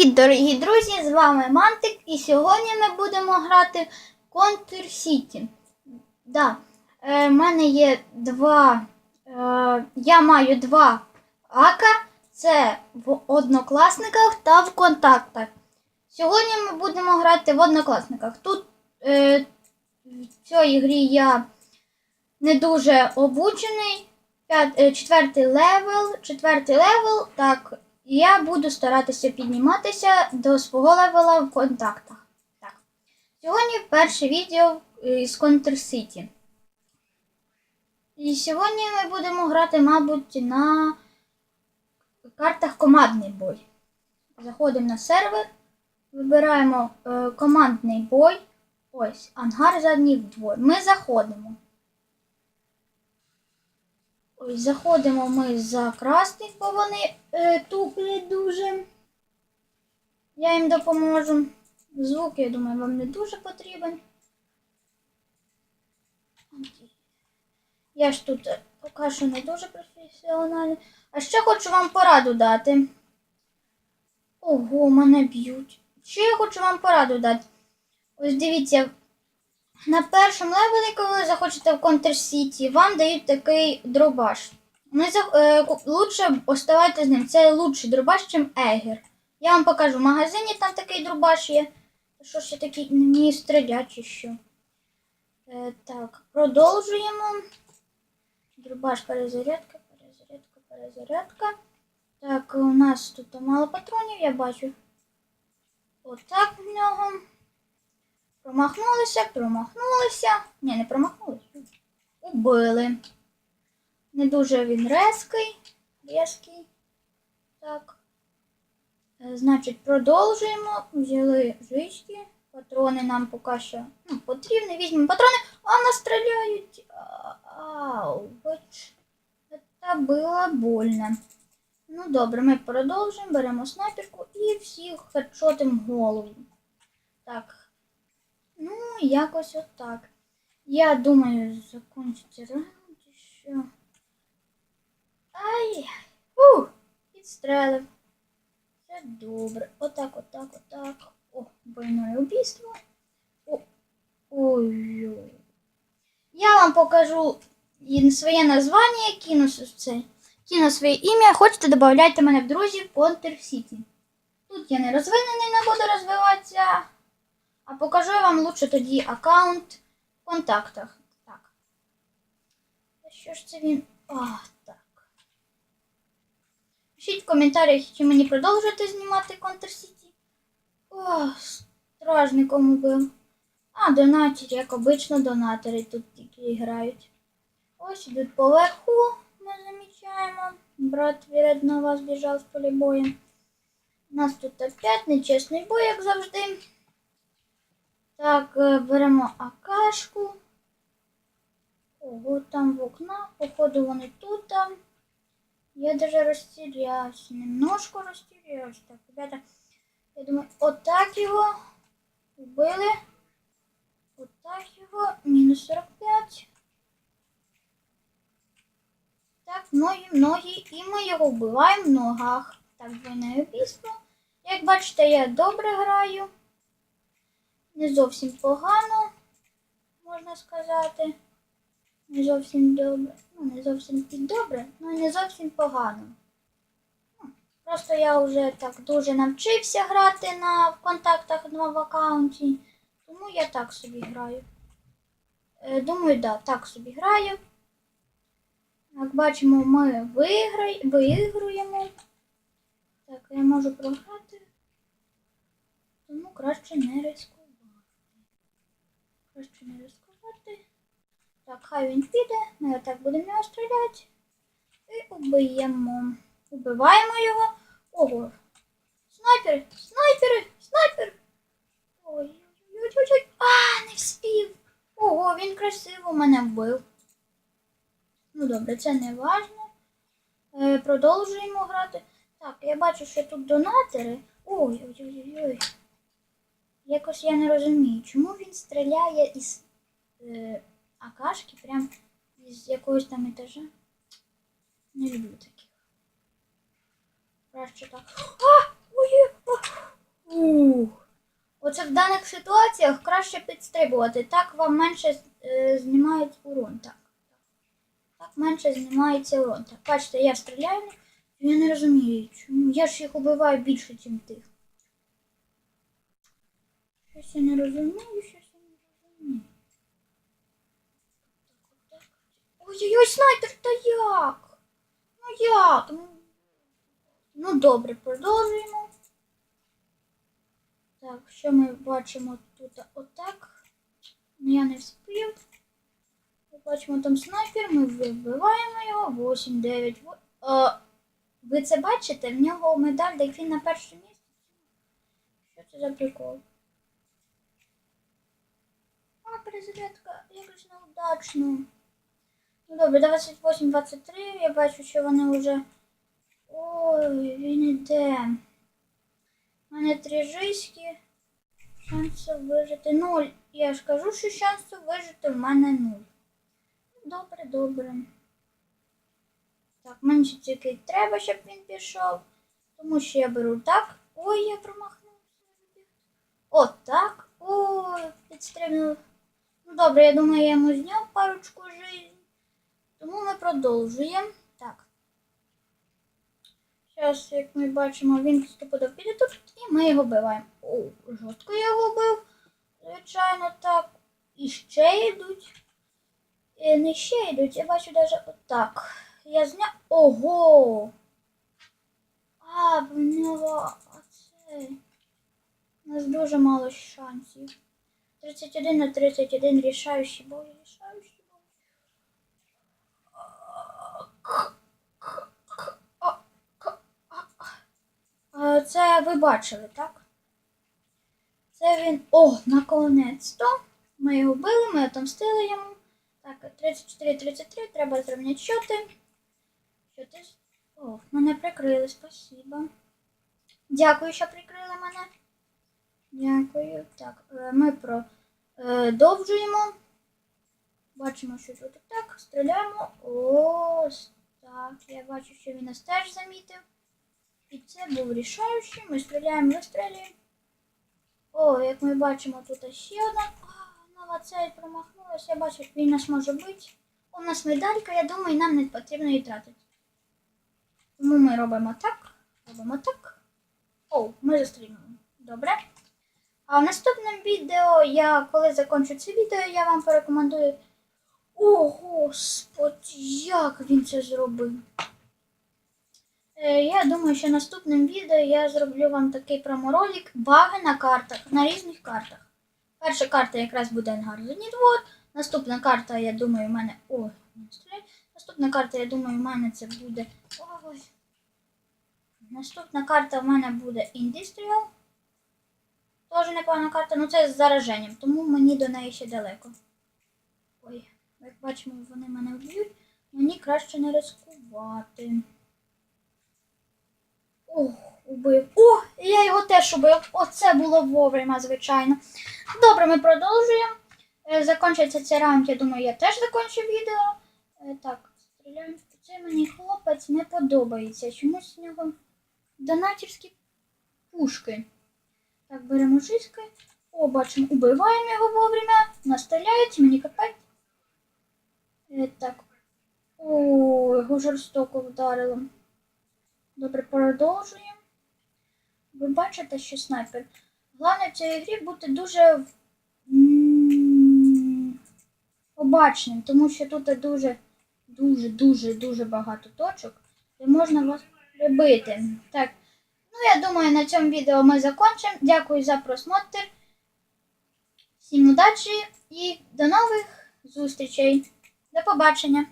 Привіт, дорогі друзі! З вами Мантик, і сьогодні ми будемо грати в Contour City. Да, е, в мене є два. Е, я маю два ака. Це в однокласниках та в контактах. Сьогодні ми будемо грати в однокласниках. Тут е, в цій грі я не дуже обучений. П'ят, е, четвертий левел, четвертий левел, так. І я буду старатися підніматися до свого левела в контактах. Так. Сьогодні перше відео е, з Counter City. І сьогодні ми будемо грати, мабуть, на картах командний бой. Заходимо на сервер, вибираємо е, командний бой. Ось, ангар задній вдвор. Ми заходимо. Заходимо ми за красних, бо вони е, туплять дуже. Я їм допоможу. Звук, я думаю, вам не дуже потрібен. Я ж тут що не дуже професіональний. А ще хочу вам пораду дати. Ого, мене б'ють. Ще я хочу вам пораду дати. Ось дивіться, на першому левелі, коли ви захочете в Counter City, вам дають такий дробаш. Не за, е, лучше оставайтесь з ним. Це лучший дробаш, ніж Егер. Я вам покажу в магазині, там такий дробаш є. Що я такий не вмію чи що. Е, так, продовжуємо. Дробаш перезарядка, перезарядка, перезарядка. Так, у нас тут мало патронів, я бачу. Отак в нього. Промахнулися, промахнулися. Ні, не промахнулися. Убили. Не дуже він резкий. Резкий. Так. Е, Значить, продовжуємо. Взяли жички. Патрони нам поки що ну, потрібні. Візьмемо патрони. А нас стріляють. А- Ауч. Це було больно. Ну добре, ми продовжуємо. Беремо снайперку і всіх хедшотимо голову. Так. Ну, якось отак. Я думаю, закончиться раунд що. Ай! Фух! Підстрелив. Це добре. Отак, отак, отак. О, двойное убийство. О, ой. Я вам покажу своє названня, кину це. Кину своє ім'я. Хочете, додавайте мене в друзі в Counter City. Тут я не розвинений, не буду розвиватися. А покажу я вам лучше тоді аккаунт в контактах. Так. Та Що ж це він? А, так. Пишіть в коментарях, чи мені продовжувати знімати Counter City. О, стражником убив. А, донатери, як обично, донатори тут тільки грають. Ось ідуть поверху, ми замічаємо. Брат вірно вас біжав з полі бою. У нас тут опять нечесний бой, як завжди. Так, е, беремо акашку. Ого, там в окна. Походу вони тут. там. Я даже растерялся. Немножко растерялся. Так, ребята, я думаю, отак його убили. Отак його. Мінус 45. Так, ноги, ноги. І ми його вбиваємо в ногах. Так, двойне убійство. Як бачите, я добре граю. Не зовсім погано, можна сказати. Не зовсім добре. Ну, не зовсім і добре, ну не зовсім погано. Ну, Просто я вже так дуже навчився грати на в контактах на в аккаунті, тому я так собі граю. Е, думаю, да, так собі граю. Як бачимо, ми виграй, виігруємо. Так, я можу програти. Тому краще не ризикувати. Краще не ризикувати. Так, хай він піде. Ми отак будемо його стріляти. І убиємо. Убиваємо його. Ого. Снайпери! Снайпери! Снайпер! Ой-ой-ой-ой. А, не вспів. Ого, він красиво мене вбив. Ну добре, це не важно. Е, продовжуємо грати. Так, я бачу, що тут донатори. Ой-ой-ой-ой. Якось я не розумію, чому він стріляє із е, акашки прям із якогось там етажа. Не люблю таких. Краще так. А! Ой, а! Оце в даних ситуаціях краще підстрибувати. Так вам менше е, знімають урон. Так. Так менше знімається урон. Так, бачите, я стріляю. Я не розумію, чому. Я ж їх убиваю більше, ніж тих. Щось я не розумію, щось я не розумію. Ой-ой-ой, снайпер, та як? Ну як? Ну, Ну добре, продовжуємо. Так, що ми бачимо тут отак. Ну, Я не вспів. Ми бачимо там снайпер, ми вибиваємо його. 8, 9. во- Е, ви це бачите? В нього медаль, він на першому місці. Що це за прикол? Перезарядка, якось неудачно. Ну добре, 28-23. Я бачу, що вони вже. Ой, він іде. У мене три жиськи. Шансів вижити нуль. Я ж кажу, що шансів вижити в мене нуль. Добре, добре. Так, мені тільки треба, щоб він пішов. Тому що я беру так. Ой, я промахнувся. От так. Ой, підстрибнув. Ну добре, я думаю, я йому зняв парочку жизнь. Тому ми продовжуємо. Так. Зараз, як ми бачимо, він стопудов піде тут, і ми його вбиваємо. О, жорстко я його вбив. Звичайно, так. І ще йдуть. І не ще йдуть, я бачу навіть отак. Я зняв. Ого! А, в нього оце. У нас дуже мало шансів. 31 на 31 рішаючий бой, рішаючий бой. Це ви бачили, так? Це він. О, наконець-то. Ми його били, ми отомстили йому. Так, 34-33, треба зрівняти щоти. Щоти. О, мене прикрили, спасибо. Дякую, що прикрили мене. Дякую. Так, е, ми продовжуємо. Бачимо, що тут так. Стріляємо. Ось так. Я бачу, що він нас теж замітив. І це був рішаючий. Ми стріляємо, вистрілюємо. О, як ми бачимо, тут ще одна. Нова цель промахнулася. Я бачу, як він нас може бити. У нас медалька, я думаю, нам не потрібно її тратити. Тому ми робимо так, робимо так. О, ми застрілюємо. Добре. А в наступному відео, я коли закінчу це відео, я вам порекомендую. О, господи, як він це зробив. Е, Я думаю, що наступним відео я зроблю вам такий проморолик баги на картах, на різних картах. Перша карта якраз буде Ангар Зенітвод. Наступна карта, я думаю, в мене. Ой. Наступна карта, я думаю, в мене це буде. Ой. Наступна карта в мене буде Industrial. Теж непогана карта, ну це з зараженням, тому мені до неї ще далеко. Ой, як бачимо, вони мене вб'ють. Мені краще не ризикувати. Ох, убив. О, я його теж убив. Оце було вовремя, звичайно. Добре, ми продовжуємо. Е, Закінчиться цей раунд, я думаю, я теж закінчу відео. Е, Так, стріляємо. Це мені хлопець не подобається. Чомусь з нього донатерські пушки. Так, беремо жиски. О, бачимо, убиваємо його вовремя. Настріляють, мені капець. Е, Так. О, його жорстоко вдарило. Добре, продовжуємо. Ви бачите, що снайпер. Головне в цій грі бути дуже обачним, тому що тут дуже, дуже, дуже, дуже багато точок, і можна вас прибити. Так, ну я думаю, на цьому відео ми закінчимо. Дякую за просмотр. Всім удачі і до нових зустрічей. До побачення!